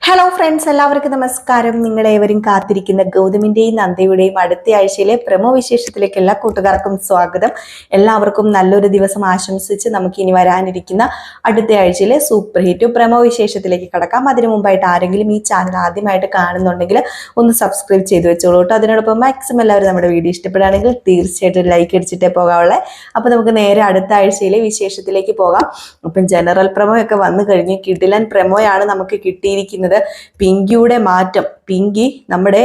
Hello friends എല്ലാവർക്കും നമസ്കാരം. നിങ്ങളേവരും കാത്തിരിക്കുന്ന ഗൗതമിന്റെയും നന്ദയുടെയും അടുത്ത ആഴ്ചയിലെ പ്രമോ വിശേഷത്തിലേക്ക് എല്ലാ കൂട്ടുകാർക്കും സ്വാഗതം. എല്ലാവർക്കും നല്ലൊരു ദിവസം ആശംസിച്ച് നമുക്ക് ഇനി വരാനിരിക്കുന്ന അടുത്ത ആഴ്ചയിലെ സൂപ്പർ ഹിറ്റ് പ്രമോ വിശേഷത്തിലേക്ക് കടക്കാം. അതിനു മുമ്പായിട്ട് ആരെങ്കിലും ഈ ചാനൽ ആദ്യമായിട്ട് കാണുന്നുണ്ടെങ്കിൽ ഒന്ന് സബ്സ്ക്രൈബ് ചെയ്ത് വെച്ചോളൂ കേട്ടോ. അതിനോടൊപ്പം മാക്സിമം എല്ലാവരും നമ്മുടെ വീഡിയോ ഇഷ്ടപ്പെടുകയാണെങ്കിൽ തീർച്ചയായിട്ടും ലൈക്ക് അടിച്ചിട്ടേ പോകാവുള്ളേ. അപ്പോൾ നമുക്ക് നേരെ അടുത്ത ആഴ്ചയിലെ വിശേഷത്തിലേക്ക് പോകാം. അപ്പം ജനറൽ പ്രമോയൊക്കെ വന്നു കഴിഞ്ഞ്. കിടിലൻ പ്രമോയാണ് നമുക്ക് കിട്ടിയിരിക്കുന്നത്. പിങ്കിയുടെ മാറ്റം. പിങ്കി നമ്മുടെ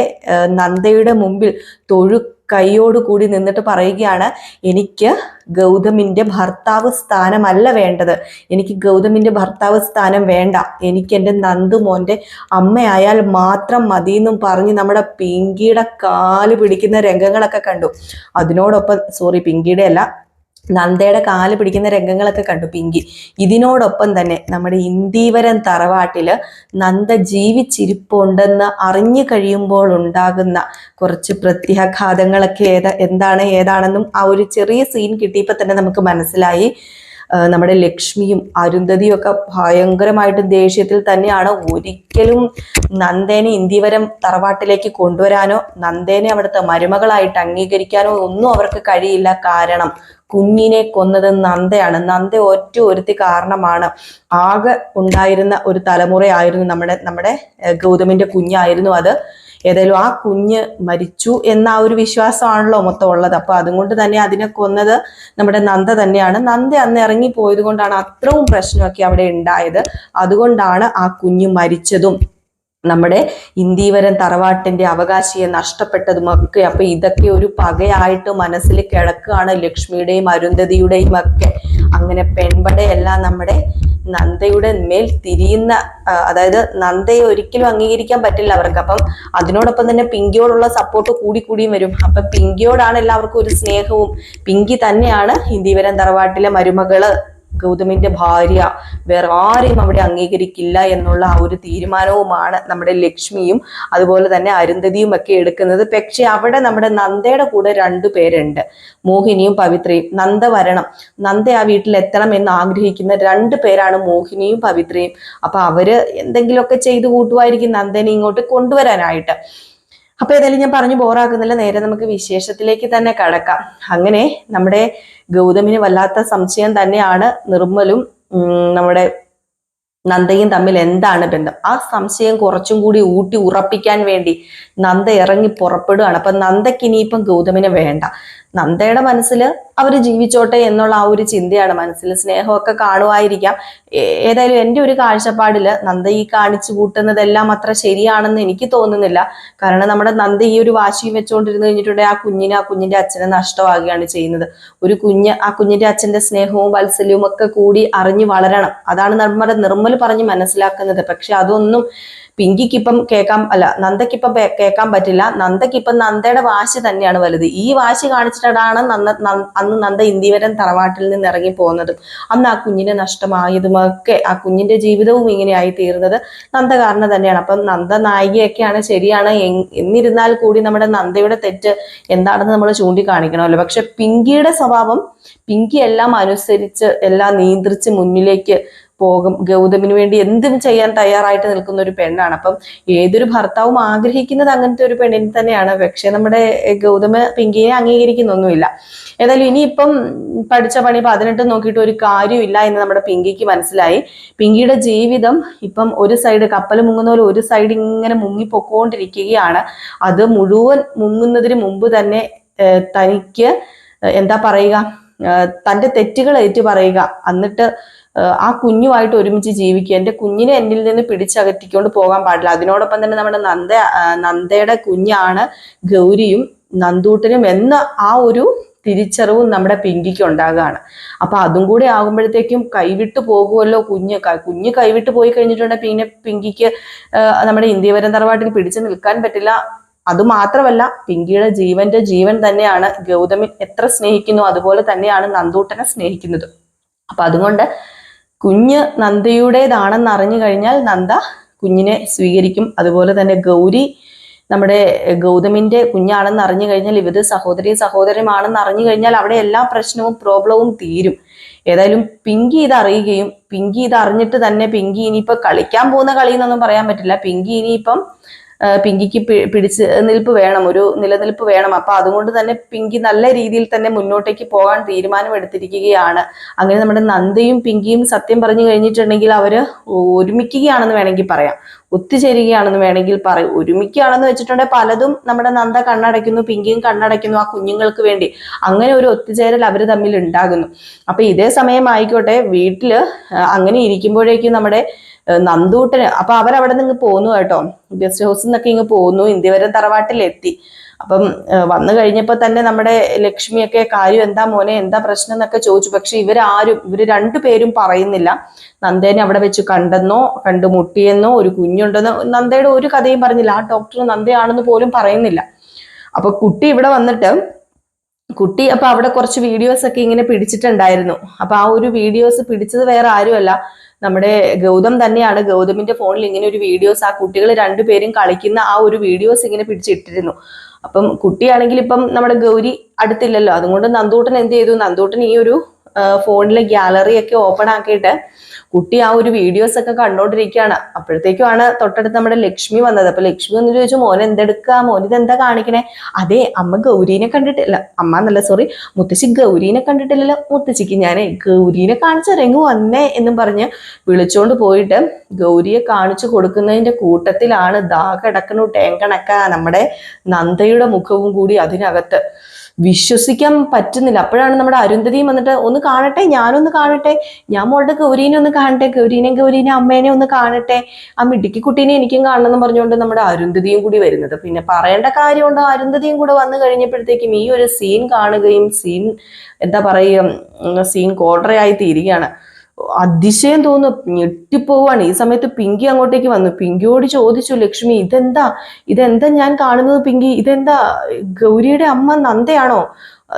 നന്ദയുടെ മുമ്പിൽ തൊഴു കൈയോട് കൂടി നിന്നിട്ട് പറയുകയാണ് എനിക്ക് ഗൗതമിന്റെ ഭർത്താവ് സ്ഥാനമല്ല വേണ്ടത്. എനിക്ക് ഗൗതമിന്റെ ഭർത്താവ് സ്ഥാനം വേണ്ട. എനിക്ക് എന്റെ നന്ദുമോന്റെ അമ്മയായാൽ മാത്രം മതി എന്നും പറഞ്ഞ് നമ്മുടെ പിങ്കിയുടെ കാൽ പിടിക്കുന്ന രംഗങ്ങളൊക്കെ കണ്ടു. അതിനോടൊപ്പം സോറി പിങ്കിയുടെ അല്ല നന്ദയുടെ കാൽ പിടിക്കുന്ന രംഗങ്ങളൊക്കെ കണ്ടു പിങ്കി. ഇതിനോടൊപ്പം തന്നെ നമ്മുടെ ഇന്ദീവരം തറവാട്ടിൽ നന്ദ ജീവിച്ചിരിപ്പുണ്ടെന്ന് അറിഞ്ഞു കഴിയുമ്പോൾ ഉണ്ടാകുന്ന കുറച്ച് പ്രത്യാഘാതങ്ങളൊക്കെ ഏതാ എന്താണ് ഏതാണെന്നും ആ ഒരു ചെറിയ സീൻ കിട്ടിയപ്പോൾ തന്നെ നമുക്ക് മനസ്സിലായി. നമ്മുടെ ലക്ഷ്മിയും അരുന്ധതിയും ഒക്കെ ഭയങ്കരമായിട്ട് ദേഷ്യത്തിൽ തന്നെയാണ്. ഒരിക്കലും നന്ദേനെ ഇന്ത്യവരം തറവാട്ടിലേക്ക് കൊണ്ടുവരാനോ നന്ദേനെ അവിടുത്തെ മരുമകളായിട്ട് അംഗീകരിക്കാനോ ഒന്നും അവർക്ക് കഴിയില്ല. കാരണം കുഞ്ഞിനെ കൊന്നത് നന്ദയാണ്. നന്ദ ഒറ്റ ഒരുത്തി കാരണമാണ്. ആകെ ഉണ്ടായിരുന്ന ഒരു തലമുറയായിരുന്നു നമ്മുടെ നമ്മുടെ ഗൗതമിന്റെ കുഞ്ഞായിരുന്നു അത്. ഏതായാലും ആ കുഞ്ഞ് മരിച്ചു എന്ന ആ ഒരു വിശ്വാസമാണല്ലോ മൊത്തം ഉള്ളത്. അപ്പൊ അതുകൊണ്ട് തന്നെ അതിനെ കൊന്നത് നമ്മുടെ നന്ദ തന്നെയാണ്. നന്ദ അന്ന് ഇറങ്ങി പോയത് കൊണ്ടാണ് അത്രയും പ്രശ്നമൊക്കെ അവിടെ ഉണ്ടായത്. അതുകൊണ്ടാണ് ആ കുഞ്ഞ് മരിച്ചതും. നമ്മുടെ ഇന്ദീവരം തറവാട്ടിന്റെ അവകാശിയെ നഷ്ടപ്പെട്ടതുമൊക്കെ അപ്പൊ ഇതൊക്കെ ഒരു പകയായിട്ട് മനസ്സിൽ കിടക്കുകയാണ് ലക്ഷ്മിയുടെയും അരുന്ധതിയുടെയും ഒക്കെ. അങ്ങനെ പെൺപടയെല്ലാം നമ്മുടെ നന്ദയുടെ മേൽ തിരിയുന്ന അതായത് നന്ദയെ ഒരിക്കലും അംഗീകരിക്കാൻ പറ്റില്ല അവർക്ക്. അപ്പം അതിനോടൊപ്പം തന്നെ പിങ്കിയോടുള്ള സപ്പോർട്ട് കൂടി കൂടിയും വരും. അപ്പൊ പിങ്കിയോടാണ് എല്ലാവർക്കും ഒരു സ്നേഹവും. പിങ്കി തന്നെയാണ് ഹിന്ദിവരം തറവാട്ടിലെ മരുമകൾ. ഗൗതമിന്റെ ഭാര്യ വേറെ ആരെയും അവിടെ അംഗീകരിക്കില്ല എന്നുള്ള ആ ഒരു തീരുമാനവുമാണ് നമ്മുടെ ലക്ഷ്മിയും അതുപോലെ തന്നെ അരുന്ധതിയും ഒക്കെ എടുക്കുന്നത്. പക്ഷെ അവിടെ നമ്മുടെ നന്ദയുടെ കൂടെ രണ്ടു പേരുണ്ട്. മോഹിനിയും പവിത്രയും. നന്ദ വരണം. നന്ദ ആ വീട്ടിൽ എത്തണം എന്ന് ആഗ്രഹിക്കുന്ന രണ്ട് പേരാണ് മോഹിനിയും പവിത്രയും. അപ്പൊ അവർ എന്തെങ്കിലുമൊക്കെ ചെയ്തു കൂട്ടുമായിരിക്കും നന്ദനെ ഇങ്ങോട്ട് കൊണ്ടുവരാനായിട്ട്. അപ്പൊ ഏതായാലും ഞാൻ പറഞ്ഞു ബോറാക്കുന്നില്ല. നേരെ നമുക്ക് വിശേഷത്തിലേക്ക് തന്നെ കടക്കാം. അങ്ങനെ നമ്മുടെ ഗൗതമിന് വല്ലാത്ത സംശയം തന്നെയാണ് നിർമ്മലും നമ്മുടെ നന്ദയും തമ്മിൽ എന്താണ് ബന്ധം? ആ സംശയം കുറച്ചും കൂടി ഊട്ടി ഉറപ്പിക്കാൻ വേണ്ടി നന്ദ ഇറങ്ങി പുറപ്പെടുകയാണ്. അപ്പൊ നന്ദയ്ക്ക് ഇനിയിപ്പം ഗൗതമിനെ വേണ്ട. നന്ദയുടെ മനസ്സിൽ അവർ ജീവിച്ചോട്ടെ എന്നുള്ള ആ ഒരു ചിന്തയാണ്. മനസ്സിൽ സ്നേഹമൊക്കെ കാണുമായിരിക്കാം. ഏതായാലും എന്റെ ഒരു കാഴ്ചപ്പാടിൽ നന്ദ ഈ കാണിച്ചു കൂട്ടുന്നതെല്ലാം അത്ര ശരിയാണെന്ന് എനിക്ക് തോന്നുന്നില്ല. കാരണം നമ്മുടെ നന്ദ ഈ ഒരു വാശിയും വെച്ചുകൊണ്ടിരുന്ന് കഴിഞ്ഞിട്ടുണ്ടെങ്കിൽ ആ കുഞ്ഞിനെ ആ കുഞ്ഞിന്റെ അച്ഛനെ നഷ്ടമാകുകയാണ് ചെയ്യുന്നത്. ഒരു കുഞ്ഞ് ആ കുഞ്ഞിന്റെ അച്ഛന്റെ സ്നേഹവും വാത്സല്യവും ഒക്കെ കൂടി അറിഞ്ഞു വളരണം. അതാണ് നമ്മുടെ നിർമ്മൽ പറഞ്ഞ് മനസ്സിലാക്കുന്നത്. പക്ഷെ അതൊന്നും പിങ്കിക്കിപ്പം കേൾക്കാം. അല്ല നന്ദക്കിപ്പം കേൾക്കാൻ പറ്റില്ല. നന്ദക്കിപ്പം നന്ദയുടെ വാശി തന്നെയാണ് വലുത്. ഈ വാശി കാണിച്ചിട്ടാണ് നന്ദ അന്ന് നന്ദ ഇന്ത്യവരം തറവാട്ടിൽ നിന്ന് ഇറങ്ങി പോകുന്നതും. അന്ന് ആ കുഞ്ഞിനെ നഷ്ടമായതുമൊക്കെ ആ കുഞ്ഞിന്റെ ജീവിതവും ഇങ്ങനെയായി തീർന്നത് നന്ദ കാരണം തന്നെയാണ്. അപ്പം നന്ദ നായികയൊക്കെയാണ് ശരിയാണ്. എന്നിരുന്നാൽ കൂടി നമ്മുടെ നന്ദയുടെ തെറ്റ് എന്താണെന്ന് നമ്മൾ ചൂണ്ടിക്കാണിക്കണമല്ലോ. പക്ഷെ പിങ്കിയുടെ സ്വഭാവം പിങ്കി എല്ലാം അനുസരിച്ച് എല്ലാം നിയന്ത്രിച്ച് മുന്നിലേക്ക് പോകും. ഗൗതമിന് വേണ്ടി എന്തും ചെയ്യാൻ തയ്യാറായിട്ട് നിൽക്കുന്ന ഒരു പെണ്ണാണ്. അപ്പം ഏതൊരു ഭർത്താവും ആഗ്രഹിക്കുന്നത് അങ്ങനത്തെ ഒരു പെണ്ണിനെ തന്നെയാണ്. പക്ഷെ നമ്മുടെ ഗൗതമ പിങ്കിയെ അംഗീകരിക്കുന്നൊന്നുമില്ല. ഏതായാലും ഇനിയിപ്പം പഠിച്ച പണി പതിനെട്ട് നോക്കിയിട്ട് ഒരു കാര്യമില്ല എന്ന് നമ്മുടെ പിങ്കിക്ക് മനസ്സിലായി. പിങ്കിയുടെ ജീവിതം ഇപ്പം ഒരു സൈഡ് കപ്പൽ മുങ്ങുന്ന പോലെ ഒരു സൈഡ് ഇങ്ങനെ മുങ്ങിപ്പൊക്കോണ്ടിരിക്കുകയാണ് അത് മുഴുവൻ മുങ്ങുന്നതിന് മുമ്പ് തന്നെ തനിക്ക് എന്താ പറയുക തന്റെ തെറ്റുകൾ ഏറ്റു പറയുക. എന്നിട്ട് ആ കുഞ്ഞുമായിട്ട് ഒരുമിച്ച് ജീവിക്കുക. എന്റെ കുഞ്ഞിനെ എന്നിൽ നിന്ന് പിടിച്ചകറ്റിക്കൊണ്ട് പോകാൻ പാടില്ല. അതിനോടൊപ്പം തന്നെ നമ്മുടെ നന്ദ നന്ദയുടെ കുഞ്ഞാണ് ഗൗരിയും നന്ദൂട്ടനും എന്ന ആ ഒരു തിരിച്ചറിവും നമ്മുടെ പിങ്കിക്ക് ഉണ്ടാകുകയാണ്. അപ്പൊ അതും കൂടി ആകുമ്പോഴത്തേക്കും കൈവിട്ട് പോകുമല്ലോ കുഞ്ഞ്. കുഞ്ഞ് കൈവിട്ട് പോയി കഴിഞ്ഞിട്ടുണ്ടെങ്കിൽ പിന്നെ പിങ്കിക്ക് നമ്മുടെ ഇന്ത്യവരം തറവാട്ടിൽ പിടിച്ചു നിൽക്കാൻ പറ്റില്ല. അത് മാത്രമല്ല പിങ്കിയുടെ ജീവന്റെ ജീവൻ തന്നെയാണ് ഗൗതമി എത്ര സ്നേഹിക്കുന്നു അതുപോലെ തന്നെയാണ് നന്ദൂട്ടനെ സ്നേഹിക്കുന്നത്. അപ്പൊ അതുകൊണ്ട് കുഞ്ഞ് നന്ദയുടേതാണെന്ന് അറിഞ്ഞു കഴിഞ്ഞാൽ നന്ദ കുഞ്ഞിനെ സ്വീകരിക്കും. അതുപോലെ തന്നെ ഗൗരി നമ്മുടെ ഗൗതമിന്റെ കുഞ്ഞാണെന്ന് അറിഞ്ഞു കഴിഞ്ഞാൽ ഇവർ സഹോദരി സഹോദരമാണെന്ന് അറിഞ്ഞു കഴിഞ്ഞാൽ അവിടെ എല്ലാ പ്രശ്നവും പ്രോബ്ലവും തീരും. ഏതായാലും പിങ്കി ഇത് അറിയുകയും പിങ്കി ഇത് അറിഞ്ഞിട്ട് തന്നെ പിങ്കി ഇനിയിപ്പോ കളിക്കാൻ പോകുന്ന കളി എന്നൊന്നും പറയാൻ പറ്റില്ല. പിങ്കി ഇനിയിപ്പം പിങ്കിക്ക് പിടിച്ച് നിൽപ്പ് വേണം ഒരു നിലനിൽപ്പ് വേണം. അപ്പൊ അതുകൊണ്ട് തന്നെ പിങ്കി നല്ല രീതിയിൽ തന്നെ മുന്നോട്ടേക്ക് പോകാൻ തീരുമാനം എടുത്തിരിക്കുകയാണ് അങ്ങനെ നമ്മുടെ നന്ദയും പിങ്കിയും സത്യം പറഞ്ഞു കഴിഞ്ഞിട്ടുണ്ടെങ്കിൽ അവർ ഒരുമിക്കുകയാണെന്ന് വേണമെങ്കിൽ പറയാം. ഒത്തുചേരുകയാണെന്ന് വേണമെങ്കിൽ പറയും. ഒരുമിക്കുകയാണെന്ന് വെച്ചിട്ടുണ്ടെങ്കിൽ പലതും നമ്മുടെ നന്ദ കണ്ണടയ്ക്കുന്നു പിങ്കിയും കണ്ണടയ്ക്കുന്നു ആ കുഞ്ഞുങ്ങൾക്ക് വേണ്ടി. അങ്ങനെ ഒരു ഒത്തുചേരൽ അവർ തമ്മിൽ ഉണ്ടാകുന്നു. അപ്പൊ ഇതേ സമയം ആയിക്കോട്ടെ വീട്ടിൽ അങ്ങനെ ഇരിക്കുമ്പോഴേക്കും നമ്മുടെ നന്ദൂട്ടന്. അപ്പൊ അവരവിടെ നിന്ന് പോന്നു കേട്ടോ. ഗസ്റ്റ് ഹൗസിൽ നിന്നൊക്കെ ഇങ്ങ് പോന്നു. ഇന്ത്യവരം തറവാട്ടിലെത്തി. അപ്പം വന്നു കഴിഞ്ഞപ്പോ തന്നെ നമ്മുടെ ലക്ഷ്മിയൊക്കെ കാര്യം എന്താ മോനെ? എന്താ പ്രശ്നം? എന്നൊക്കെ ചോദിച്ചു. പക്ഷെ ഇവരാരും ഇവർ രണ്ടുപേരും പറയുന്നില്ല. നന്ദേനെ അവിടെ വെച്ച് കണ്ടെന്നോ കണ്ടു മുട്ടിയെന്നോ ഒരു കുഞ്ഞുണ്ടെന്നോ നന്ദയുടെ ഒരു കഥയും പറഞ്ഞില്ല. ആ ഡോക്ടർ നന്ദയാണെന്ന് പോലും പറയുന്നില്ല. അപ്പൊ കുട്ടി ഇവിടെ വന്നിട്ട് കുട്ടി അപ്പൊ അവിടെ കുറച്ച് വീഡിയോസ് ഒക്കെ ഇങ്ങനെ പിടിച്ചിട്ടുണ്ടായിരുന്നു. അപ്പൊ ആ ഒരു വീഡിയോസ് പിടിച്ചത് വേറെ ആരുമല്ല. നമ്മുടെ ഗൗതം തന്നെയാണ് ഗൗതമിന്റെ ഫോണിൽ ഇങ്ങനെ ഒരു വീഡിയോസ് ആ കുട്ടികൾ രണ്ടുപേരും കളിക്കുന്ന ആ ഒരു വീഡിയോസ് ഇങ്ങനെ പിടിച്ചിട്ടിരുന്നു. അപ്പം കുട്ടിയാണെങ്കിൽ ഇപ്പം നമ്മുടെ ഗൗരി അടുത്തില്ലല്ലോ. അതുകൊണ്ട് നന്ദൂട്ടൻ എന്ത് ചെയ്തു? നന്ദൂട്ടൻ ഈ ഒരു ഫോണിലെ ഗ്യാലറി ഒക്കെ ഓപ്പൺ ആക്കിയിട്ട് കുട്ടി ആ ഒരു വീഡിയോസ് ഒക്കെ കണ്ടോണ്ടിരിക്കുകയാണ്. അപ്പോഴത്തേക്കുമാണ് തൊട്ടടുത്ത് നമ്മുടെ ലക്ഷ്മി വന്നത്. അപ്പൊ ലക്ഷ്മി ഒന്ന് ചോദിച്ചു മോൻ എന്തെടുക്കുക മോൻ ഇത് എന്താ കാണിക്കണേ? അതെ അമ്മ ഗൗരീനെ കണ്ടിട്ടില്ല. അമ്മ എന്നല്ല സോറി മുത്തശ്ശി ഗൗരീനെ കണ്ടിട്ടില്ലല്ലോ. മുത്തശ്ശിക്ക് ഞാൻ ഗൗരീനെ കാണിച്ചിറങ്ങി വന്നേ എന്നും പറഞ്ഞ് വിളിച്ചോണ്ട് പോയിട്ട് ഗൗരിയെ കാണിച്ചു കൊടുക്കുന്നതിന്റെ കൂട്ടത്തിലാണ് ദാ കിടക്കണു ടേങ്കണക്ക നമ്മുടെ നന്ദയുടെ മുഖവും കൂടി അതിനകത്ത്. വിശ്വസിക്കാൻ പറ്റുന്നില്ല. അപ്പോഴാണ് നമ്മുടെ അരുന്ധതിയും വന്നിട്ട് ഒന്ന് കാണട്ടെ ഞാനൊന്ന് കാണട്ടെ ഞാൻ മോളുടെ ഗൗരീനെ ഒന്ന് കാണട്ടെ ഗൗരീനെ ഗൗരീനെ അമ്മേനെ ഒന്ന് കാണട്ടെ ആ മിടുക്കി കുട്ടീനെ എനിക്കും കാണണം എന്ന് പറഞ്ഞുകൊണ്ട് നമ്മുടെ അരുന്ധതിയും കൂടി വരുന്നത്. പിന്നെ പറയേണ്ട കാര്യമുണ്ടോ? അരുന്ധതിയും കൂടെ വന്നു കഴിഞ്ഞപ്പോഴത്തേക്കും ഈ ഒരു സീൻ കാണുകയും സീൻ എന്താ പറയുക സീൻ കോട്ടറയായി തീരുകയാണ്. അതിശയം തോന്നുന്നു. ഞെട്ടിപ്പോവാണ്. ഈ സമയത്ത് പിങ്കി അങ്ങോട്ടേക്ക് വന്നു. പിങ്കിയോട് ചോദിച്ചു ലക്ഷ്മി ഇതെന്താ? ഇതെന്താ ഞാൻ കാണുന്നത് പിങ്കി? ഇതെന്താ? ഗൗരിയുടെ അമ്മ നന്ദയാണോ?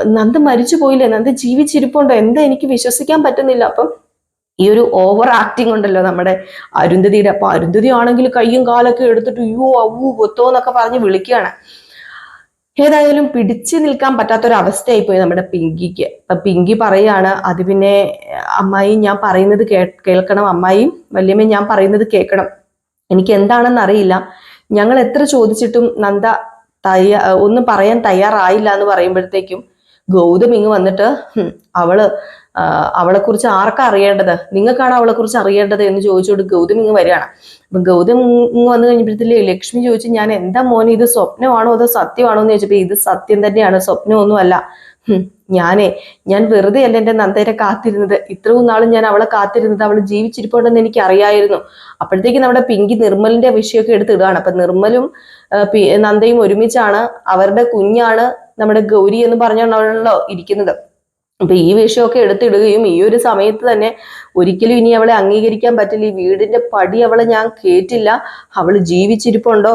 നന്ദ മരിച്ചു പോയില്ലേ? നന്ദ ജീവിച്ചിരിപ്പുണ്ടോ? എന്താ എനിക്ക് വിശ്വസിക്കാൻ പറ്റുന്നില്ല. അപ്പം ഈ ഒരു ഓവർ ആക്ടിങ് ഉണ്ടല്ലോ നമ്മുടെ അരുന്ധതിയുടെ. അപ്പൊ അരുന്ധതി ആണെങ്കിൽ കയ്യും കാലൊക്കെ എടുത്തിട്ട് അയ്യോ അവൂ പൊത്തോന്നൊക്കെ പറഞ്ഞ് വിളിക്കുകയാണ്. ഏതായാലും പിടിച്ചു നിൽക്കാൻ പറ്റാത്തൊരവസ്ഥയായി പോയി നമ്മുടെ പിങ്കിക്ക്. അപ്പൊ പിങ്കി പറയാണ് അത് പിന്നെ അമ്മായി ഞാൻ പറയുന്നത് കേൾക്കണം അമ്മായിയും വല്യമ്മയും ഞാൻ പറയുന്നത് കേൾക്കണം. എനിക്ക് എന്താണെന്ന് അറിയില്ല. ഞങ്ങൾ എത്ര ചോദിച്ചിട്ടും നന്ദ തയ്യാ ഒന്നും പറയാൻ തയ്യാറായില്ല എന്ന് പറയുമ്പോഴത്തേക്കും ഗൗതം ഇങ്ങ് വന്നിട്ട് "ഹും, അവൾ അവളെക്കുറിച്ച് ആർക്കാ അറിയേണ്ടത്? നിങ്ങൾക്കാണ് അവളെക്കുറിച്ച് അറിയേണ്ടത് എന്ന് ചോദിച്ചുകൊണ്ട് ഗൗതം ഇങ്ങ് വരികയാണ്. അപ്പൊ ഗൗതം ഇങ്ങ് വന്നു കഴിഞ്ഞപ്പോഴത്തില്ലേ ലക്ഷ്മി ചോദിച്ചു ഞാൻ എന്താ മോനെ ഇത് സ്വപ്നമാണോ അതോ സത്യമാണോ എന്ന് ചോദിച്ചപ്പോൾ ഇത് സത്യം തന്നെയാണ് സ്വപ്നമൊന്നുമല്ല. ഞാനേ ഞാൻ വെറുതെ അല്ല എന്റെ നന്ദനെ കാത്തിരുന്നത്. ഇത്രയും നാളും ഞാൻ അവളെ കാത്തിരുന്നത് അവൾ ജീവിച്ചിരിപ്പുണ്ടെന്ന് എനിക്ക് അറിയായിരുന്നു അപ്പോഴത്തേക്ക് നമ്മുടെ പിങ്കി നിർമ്മലിന്റെ വിഷയമൊക്കെ എടുത്തിടുകയാണ് അപ്പൊ നിർമ്മലും നന്ദയും ഒരുമിച്ചാണ് അവരുടെ കുഞ്ഞാണ് നമ്മുടെ ഗൗരി എന്ന് പറഞ്ഞാണല്ലോ ഇരിക്കുന്നത്. അപ്പൊ ഈ വിഷയമൊക്കെ എടുത്തിടുകയും ഈ ഒരു സമയത്ത് തന്നെ ഒരിക്കലും ഇനി അവളെ അംഗീകരിക്കാൻ പറ്റില്ല. ഈ വീടിന്റെ പടി അവളെ ഞാൻ കേട്ടില്ല അവൾ ജീവിച്ചിരിപ്പുണ്ടോ?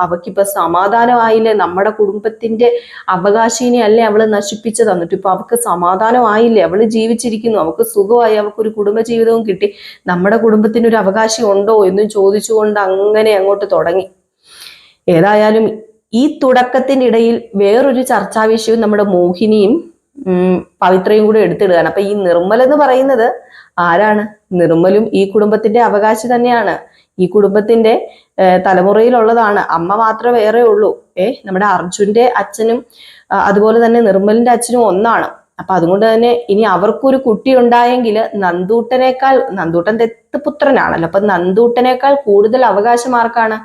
അവക്കിപ്പൊ സമാധാനമായില്ലേ? നമ്മുടെ കുടുംബത്തിന്റെ അവകാശിനെ അല്ലേ അവൾ നശിപ്പിച്ചു തന്നിട്ട്? ഇപ്പൊ അവക്ക് സമാധാനമായില്ലേ? അവൾ ജീവിച്ചിരിക്കുന്നു. അവക്ക് സുഖമായി. അവക്കൊരു കുടുംബ ജീവിതവും കിട്ടി. നമ്മുടെ കുടുംബത്തിന് ഒരു അവകാശം ഉണ്ടോ എന്ന് ചോദിച്ചുകൊണ്ട് അങ്ങനെ അങ്ങോട്ട് തുടങ്ങി. ഏതായാലും ഈ തുടക്കത്തിന്റെ ഇടയിൽ വേറൊരു ചർച്ചാ വിഷയവും നമ്മുടെ മോഹിനിയും പവിത്രയും കൂടെ എടുത്തിടുകയാണ്. അപ്പൊ ഈ നിർമ്മൽ എന്ന് പറയുന്നത് ആരാണ്? നിർമ്മലും ഈ കുടുംബത്തിന്റെ അവകാശി തന്നെയാണ്. ഈ കുടുംബത്തിന്റെ തലമുറയിലുള്ളതാണ്. അമ്മ മാത്രമേ വേറെ ഉള്ളൂ ഏ നമ്മുടെ അർജുന്റെ അച്ഛനും അതുപോലെ തന്നെ നിർമ്മലിന്റെ അച്ഛനും ഒന്നാണ്. അപ്പൊ അതുകൊണ്ട് തന്നെ ഇനി അവർക്കൊരു കുട്ടി ഉണ്ടായെങ്കിൽ നന്ദൂട്ടനേക്കാൾ നന്ദൂട്ടൻ ദത്തുപുത്രനാണല്ലോ. അപ്പൊ നന്ദൂട്ടനേക്കാൾ കൂടുതൽ അവകാശം ആർക്കാണ്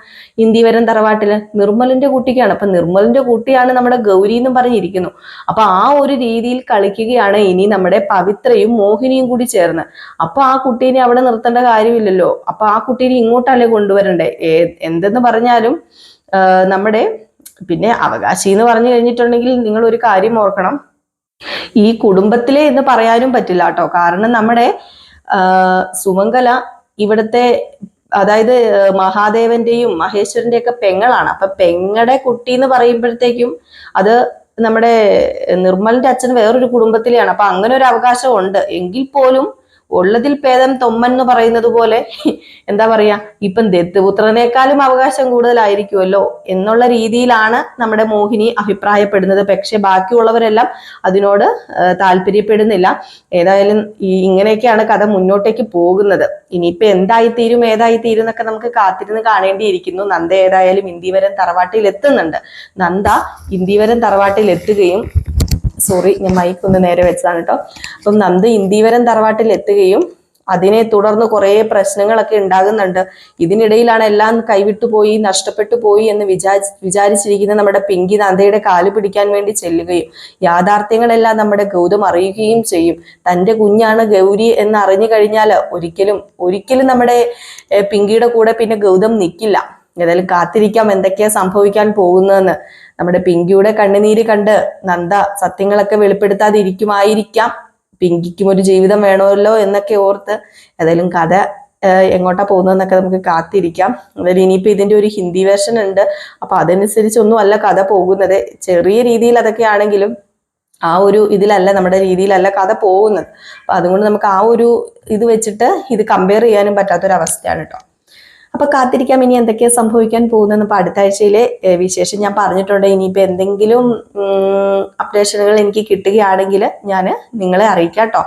ഇന്ദിവരം തറവാട്ടിൽ? നിർമ്മലിന്റെ കുട്ടിക്കാണ്. അപ്പൊ നിർമ്മലിന്റെ കുട്ടിയാണ് നമ്മുടെ ഗൗരി എന്നും പറഞ്ഞിരിക്കുന്നു. അപ്പൊ ആ ഒരു രീതിയിൽ കളിക്കുകയാണ് ഇനി നമ്മുടെ പവിത്രയും മോഹിനിയും കൂടി ചേർന്ന്. അപ്പൊ ആ കുട്ടീനെ അവിടെ നിർത്തേണ്ട കാര്യമില്ലല്ലോ. അപ്പൊ ആ കുട്ടീനെ ഇങ്ങോട്ടല്ലേ കൊണ്ടുവരണ്ടേ? എന്തെന്ന് പറഞ്ഞാലും നമ്മുടെ പിന്നെ അവകാശി എന്ന് പറഞ്ഞു കഴിഞ്ഞിട്ടുണ്ടെങ്കിൽ നിങ്ങൾ ഒരു കാര്യം ഓർക്കണം. ഈ കുടുംബത്തിലെ എന്ന് പറയാനും പറ്റില്ല കേട്ടോ. കാരണം നമ്മുടെ സുമംഗല ഇവിടുത്തെ അതായത് മഹാദേവന്റെയും മഹേശ്വരന്റെ ഒക്കെ പെങ്ങളാണ്. അപ്പൊ പെങ്ങളുടെ കുട്ടി എന്ന് പറയുമ്പോഴത്തേക്കും അത് നമ്മുടെ നിർമ്മലിന്റെ അച്ഛൻ വേറൊരു കുടുംബത്തിലെയാണ്. അപ്പൊ അങ്ങനെ ഒരു അവകാശം ഉണ്ട്. എങ്കിൽ പോലും ഉള്ളതിൽ ഭേദം തൊമ്മൻ എന്ന് പറയുന്നത് പോലെ എന്താ പറയാ ഇപ്പം ദത്തുപുത്രനേക്കാളും അവകാശം കൂടുതലായിരിക്കുമല്ലോ എന്നുള്ള രീതിയിലാണ് നമ്മുടെ മോഹിനി അഭിപ്രായപ്പെടുന്നത്. പക്ഷെ ബാക്കിയുള്ളവരെല്ലാം അതിനോട് താല്പര്യപ്പെടുന്നില്ല. ഏതായാലും ഈ ഇങ്ങനെയൊക്കെയാണ് കഥ മുന്നോട്ടേക്ക് പോകുന്നത്. ഇനിയിപ്പോ എന്തായി തീരും ഏതായി തീരും എന്നൊക്കെ നമുക്ക് കാത്തിരുന്ന് കാണേണ്ടിയിരിക്കുന്നു. നന്ദ ഏതായാലും ഇന്ദിവരം തറവാട്ടിൽ എത്തുന്നുണ്ട് നന്ദ ഇന്ദിവരം തറവാട്ടിൽ എത്തുകയും സോറി ഞാൻ മൈക്ക് ഒന്ന് നേരെ വെച്ചതാണ് കേട്ടോ അപ്പം നന്ദ ഇന്ദീവരം തറവാട്ടിൽ എത്തുകയും അതിനെ തുടർന്ന് കുറേ പ്രശ്നങ്ങളൊക്കെ ഉണ്ടാകുന്നുണ്ട്. ഇതിനിടയിലാണ് എല്ലാം കൈവിട്ടു പോയി നഷ്ടപ്പെട്ടു പോയി എന്ന് വിചാരി വിചാരിച്ചിരിക്കുന്ന നമ്മുടെ പിങ്കി നന്ദയുടെ കാൽ പിടിക്കാൻ വേണ്ടി ചെല്ലുകയും യാഥാർത്ഥ്യങ്ങളെല്ലാം നമ്മുടെ ഗൗതം അറിയുകയും ചെയ്യും. തന്റെ കുഞ്ഞാണ് ഗൗരി എന്ന് അറിഞ്ഞു കഴിഞ്ഞാൽ ഒരിക്കലും ഒരിക്കലും നമ്മുടെ പിങ്കിയുടെ കൂടെ പിന്നെ ഗൗതം നിൽക്കില്ല ഏതായാലും കാത്തിരിക്കാം എന്തൊക്കെയാ സംഭവിക്കാൻ പോകുന്നതെന്ന്. നമ്മുടെ പിങ്കിയുടെ കണ്ണുനീര് കണ്ട് നന്ദ സത്യങ്ങളൊക്കെ വെളിപ്പെടുത്താതിരിക്കുമായിരിക്കാം. പിങ്കിക്കും ഒരു ജീവിതം വേണമല്ലോ എന്നൊക്കെ ഓർത്ത് ഏതായാലും കഥ എങ്ങോട്ടാ പോകുന്നതെന്നൊക്കെ നമുക്ക് കാത്തിരിക്കാം. അതായത് ഇനിയിപ്പോ ഇതിന്റെ ഒരു ഹിന്ദി വേർഷൻ ഉണ്ട്. അപ്പൊ അതനുസരിച്ചൊന്നും അല്ല കഥ പോകുന്നത്. ചെറിയ രീതിയിൽ അതൊക്കെ ആണെങ്കിലും ആ ഒരു ഇതിലല്ല നമ്മുടെ രീതിയിലല്ല കഥ പോകുന്നത്. അപ്പൊ അതുകൊണ്ട് നമുക്ക് ആ ഒരു ഇത് വെച്ചിട്ട് ഇത് കമ്പയർ ചെയ്യാനും പറ്റാത്തൊരവസ്ഥയാണ് കേട്ടോ. അപ്പൊ കാത്തിരിക്കാം ഇനി എന്തൊക്കെയാ സംഭവിക്കാൻ പോകുന്നതെന്ന് അപ്പൊ അടുത്ത ആഴ്ചയിലെ വിശേഷം ഞാൻ പറഞ്ഞിട്ടുണ്ട്. ഇനിയിപ്പോ എന്തെങ്കിലും അപ്ഡേഷനുകൾ എനിക്ക് കിട്ടുകയാണെങ്കിൽ ഞാൻ നിങ്ങളെ അറിയിക്കാം കേട്ടോ.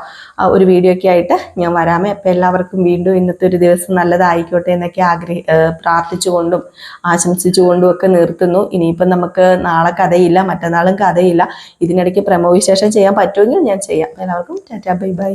ഒരു വീഡിയോ ഒക്കെ ആയിട്ട് ഞാൻ വരാമേ. അപ്പൊ എല്ലാവർക്കും വീണ്ടും ഇന്നത്തെ ഒരു ദിവസം നല്ലതായിക്കോട്ടെ എന്നൊക്കെ ആഗ്രഹി പ്രാർത്ഥിച്ചുകൊണ്ടും ആശംസിച്ചുകൊണ്ടും ഒക്കെ നിർത്തുന്നു. ഇനിയിപ്പം നമുക്ക് നാളെ കഥയില്ല മറ്റന്നാളും കഥയില്ല. ഇതിനിടയ്ക്ക് പ്രമോ വിശേഷം ചെയ്യാൻ പറ്റുമെങ്കിൽ ഞാൻ ചെയ്യാം. എല്ലാവർക്കും ടാറ്റാ ബൈ ബൈ.